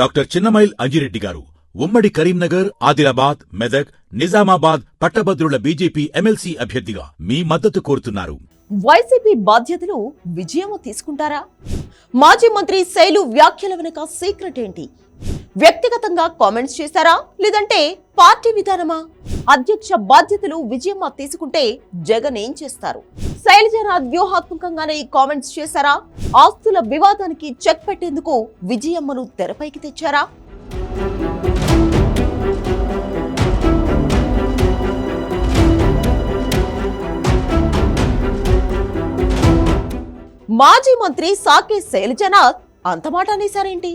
Doctor Chinnamail Anji Reddy గారు ఉమ్మడి కరీంనగర్ ఆదిలాబాద్ మెదక్ నిజామాబాద్ పట్టభద్రుల బీజేపీ ఎమ్మెల్సీ అభ్యర్థిగా మీ మద్దతు కోరుతున్నారు. వైసీపీ బాధ్యతలు విజయము తీసుకుంటారా? మాజీ మంత్రి శైలు వ్యాఖ్యల వెనుక సీక్రెట్ ఏంటి? వ్యక్తిగతంగా కామెంట్స్ చేశారా? లేదంటే పార్టీ విధానమా? అధ్యక్ష బాధ్యతలు విజయమ్మ తీసుకుంటే జగన్ ఏం చేస్తారు? శైలజనాథ్ వ్యూహాత్మకంగానే ఈ కామెంట్స్ చేశారా? ఆస్తుల వివాదానికి చెక్ పెట్టేందుకు విజయమ్మను తెరపైకి తెచ్చారా? మాజీ మంత్రి సాకే శైలజనాథ్ అంత మాట అనేశారేంటి?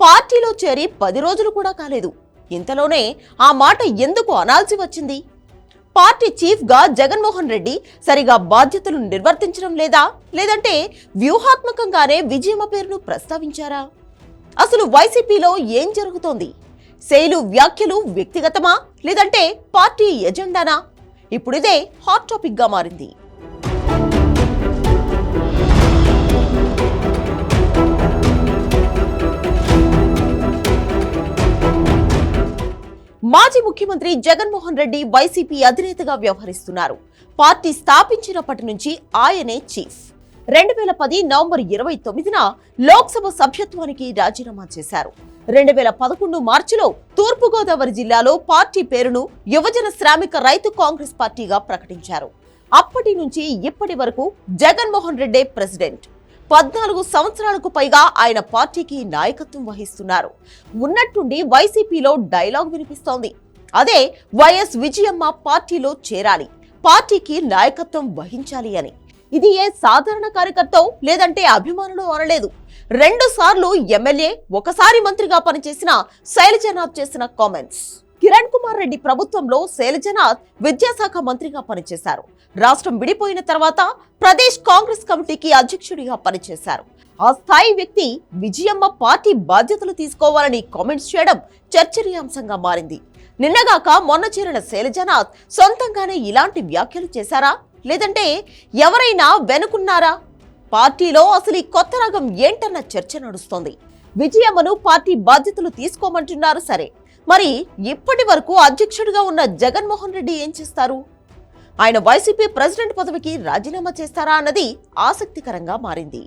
పార్టీలో చేరి పది రోజులు కూడా కాలేదు. ఇంతలోనే ఆ మాట ఎందుకు అనాల్సి వచ్చింది? పార్టీ చీఫ్గా జగన్మోహన్ రెడ్డి సరిగా బాధ్యతలు నిర్వర్తించడం లేదా? లేదంటే వ్యూహాత్మకంగానే విజయమ్మ పేరును ప్రస్తావించారా? అసలు వైసీపీలో ఏం జరుగుతోంది? శైలు వ్యాఖ్యలు వ్యక్తిగతమా? లేదంటే పార్టీ ఎజెండానా? ఇప్పుడిదే హాట్ టాపిక్గా మారింది. మాజీ ముఖ్యమంత్రి జగన్మోహన్ రెడ్డి వైసీపీ అధినేతగా వ్యవహరిస్తున్నారు. పార్టీ స్థాపించినప్పటి నుంచి ఆయనే చీఫ్. రెండు వేల పది నవంబర్ ఇరవై తొమ్మిదిన లోక్సభ సభ్యత్వానికి రాజీనామా చేశారు. రెండు వేల పదకొండు మార్చిలో తూర్పుగోదావరి జిల్లాలో పార్టీ పేరును యువజన శ్రామిక రైతు కాంగ్రెస్ పార్టీగా ప్రకటించారు. అప్పటి నుంచి ఇప్పటి వరకు జగన్మోహన్ రెడ్డే ప్రెసిడెంట్. పద్నాలుగు సంవత్సరాలకు పైగా ఆయన పార్టీకి నాయకత్వం వహిస్తున్నారు. ఉన్నట్టుండి వైసీపీలో డైలాగ్ వినిపిస్తోంది. అదే వైఎస్ విజయమ్మ పార్టీలో చేరాలి. పార్టీకి నాయకత్వం వహించాలి అని. ఇది ఏ సాధారణ కార్యకర్త లేదంటే అభిమానులు అనలేదు. రెండు సార్లు ఎమ్మెల్యే ఒకసారి మంత్రిగా పనిచేసిన శైలజనాథ్ చేసిన కామెంట్స్. కిరణ్ కుమార్ రెడ్డి ప్రభుత్వంలో శైలజనాథ్ విద్యాశాఖ మంత్రిగా పనిచేశారు. రాష్ట్రం విడిపోయిన తర్వాత ప్రదేశ్ కాంగ్రెస్ కమిటీకి అధ్యక్షుడిగా పనిచేశారు. ఆ స్థాయి వ్యక్తి విజయమ్మ పార్టీ బాధ్యతలు తీసుకోవాలని కామెంట్స్ చేయడం చర్చనీయాంశంగా మారింది. నిన్నగాక మొన్న చేరిన శైలజనాథ్ సొంతంగానే ఇలాంటి వ్యాఖ్యలు చేశారా? లేదంటే ఎవరైనా వెనుకున్నారా? పార్టీలో అసలు ఈ కొత్త రకం ఏంటన్న చర్చ నడుస్తోంది. విజయమ్మను పార్టీ బాధ్యతలు తీసుకోమంటున్నారు సరే మరి ఇప్పటి వరకు అధ్యక్షుడిగా ఉన్న జగన్మోహన్ రెడ్డి ఏం చేస్తారు? ఆయన వైసీపీ ప్రెసిడెంట్ పదవికి రాజీనామా చేస్తారా అన్నది ఆసక్తికరంగా మారింది.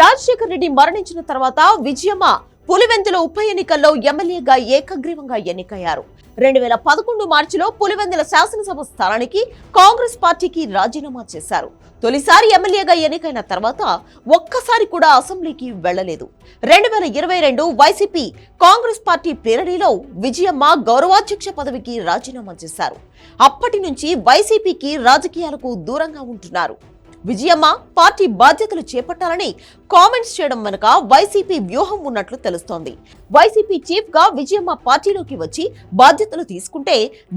రాజశేఖర్ రెడ్డి మరణించిన తర్వాత విజయమ్మ పులివెందుల ఉప ఎన్నికల్లో ఎమ్మెల్యేగా ఏకగ్రీవంగా ఎన్నికయ్యారు. రెండు వేల పదకొండు మార్చిలో పులివెందుల శాసనసభ స్థానానికి కాంగ్రెస్ పార్టీకి రాజీనామా చేశారు. తొలిసారి ఎమ్మెల్యేగా ఎన్నికైన తర్వాత ఒక్కసారి కూడా అసెంబ్లీకి వెళ్ళలేదు రెండు వేల ఇరవై రెండు వైసీపీ కాంగ్రెస్ పార్టీ ప్రేరణలో విజయమ్మ గౌరవాధ్యక్ష పదవికి రాజీనామా చేశారు. అప్పటి నుంచి వైసీపీకి రాజకీయాలకు దూరంగా ఉంటున్నారు. విజయమ్మ పార్టీ బాధ్యతలు చేపట్టాలని కామెంట్స్ చేయడం వెనుక వైసీపీ వ్యూహం ఉన్నట్లు తెలుస్తోంది. వైసీపీ చీఫ్గా విజయమ్మ పార్టీలోకి వచ్చి బాధ్యతలు తీసుకుంటే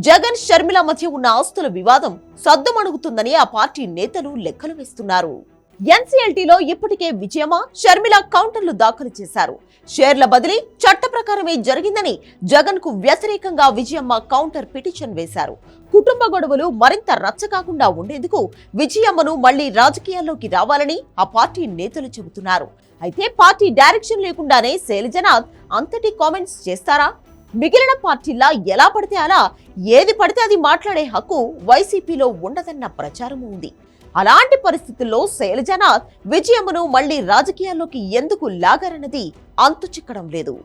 జగన్ షర్మిల మధ్య ఉన్న ఆస్తుల వివాదం సద్దుమణుగుతుందని ఆ పార్టీ నేతలు లెక్కలు వేస్తున్నారు. ఎన్సీఎల్టీలో ఇప్పటికే విజయమ్మ షర్మిల కౌంటర్లు దాఖలు చేశారు. షేర్ల బదిలీ చట్ట ప్రకారమే జరిగిందని జగన్కు వ్యతిరేకంగా విజయమ్మ కౌంటర్ పిటిషన్ వేశారు. కుటుంబ గొడవలు మరింత రచ్చ కాకుండా ఉండేందుకు విజయమ్మను మళ్ళీ రాజకీయాల్లోకి రావాలని ఆ పార్టీ నేతలు చెబుతున్నారు. అయితే పార్టీ డైరెక్షన్ లేకుండానే శైలజనాథ్ అంతటి కామెంట్స్ చేస్తారా? మిగిలిన పార్టీలా ఎలా పడితే అలా? ఏది పడితే అది మాట్లాడే హక్కు వైసీపీలో ఉండదన్న ప్రచారం ఉంది. అలాంటి పరిస్థితుల్లో శైలజనాథ్ విజయమును మళ్ళీ రాజకీయాల్లోకి ఎందుకు లాగారన్నది అంతు చిక్కడం లేదు.